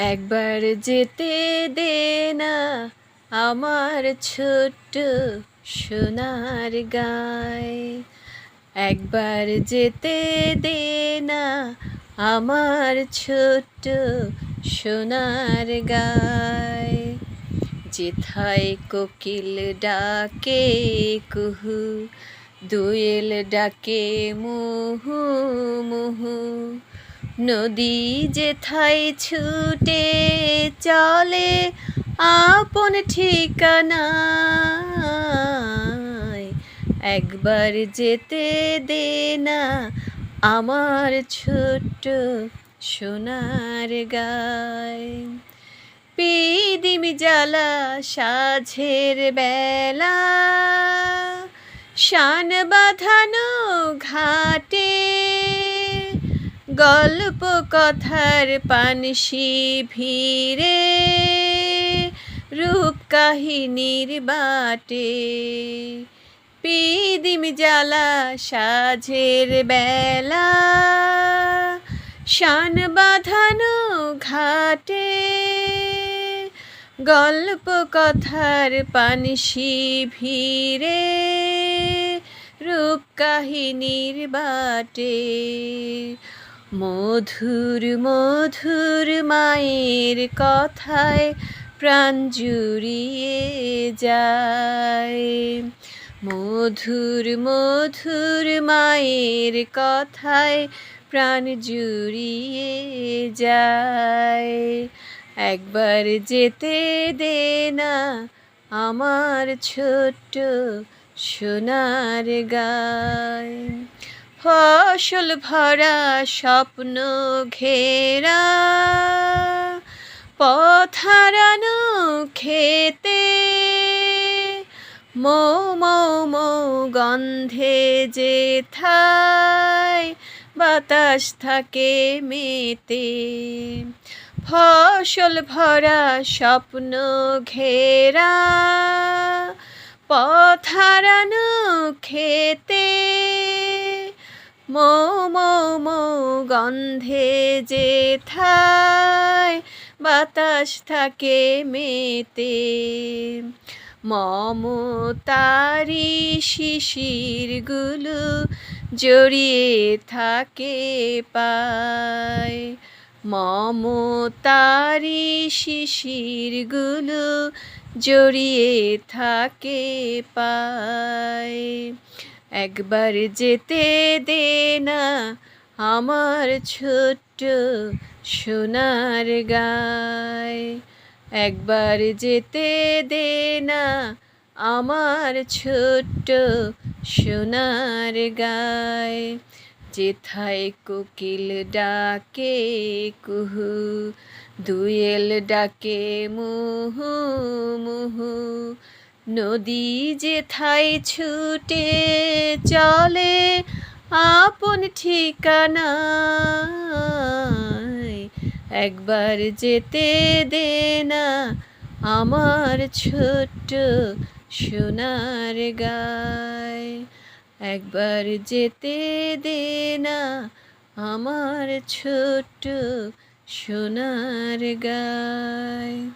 একবার যেতে দে না আমার ছোট্ট সোনার গায়। একবার যেতে দে না আমার ছোট্ট সোনার গায়। যেথায় কোকিল ডাকে কুহু, দোয়েল ডাকে মুহু মুহু। নদী যেথায় ছুটে চলে আপন ঠিকানা একবার যেতে দে না আমার ছোট্ট সোনার গায়। পিদিম জ্বালা সাঝের বেলা, শান বাঁধানো ঘাটে গল্প কথার পানসি ভিড়ে রূপ কাহিনীর বাটে। পিদিম জ্বালা সাঝের বেলা, শান বাঁধানো ঘাটে। গল্প কথার পানসি ভিড়ে রূপ কাহিনীর বাটে। মধুর মধুর মায়ের কথায় প্রাণ জুড়িয়ে যায়। মধুর মধুর মায়ের কথায় প্রাণ জুড়িয়ে যায়। একবার যেতে দে না আমার ছোট্ট সোনার গায়। ফসল ভরা স্বপ্ন ঘেরা পথারানো খেতে মৌ মৌ গন্ধে যে থায় বাতাস থাকে মেতে। ফসল ভরা স্বপ্ন ঘেরা পথারানো খেতে মৌ মৌ গন্ধে যে থায়, বাতাস থাকে মেতে। মমতারি শিশিরগুলো জড়িয়ে থাকে পায়। মমতারি শিশিরগুলো জড়িয়ে থাকে পায়। একবার যেতে দে না আমার ছোট্ট সোনার গায়। একবার যেতে দে না আমার ছোট্ট সোনার গায়। যেথায় কোকিল ডাকে কুহু, দুয়েল ডাকে মুহু মুহু নদী যেথায় ছুটে চলে, আপন ঠিকানা একবার যেতে দে না আমার ছোট্ট সোনার গায়। একবার যেতে দে না আমার ছোট্ট সোনার গায়।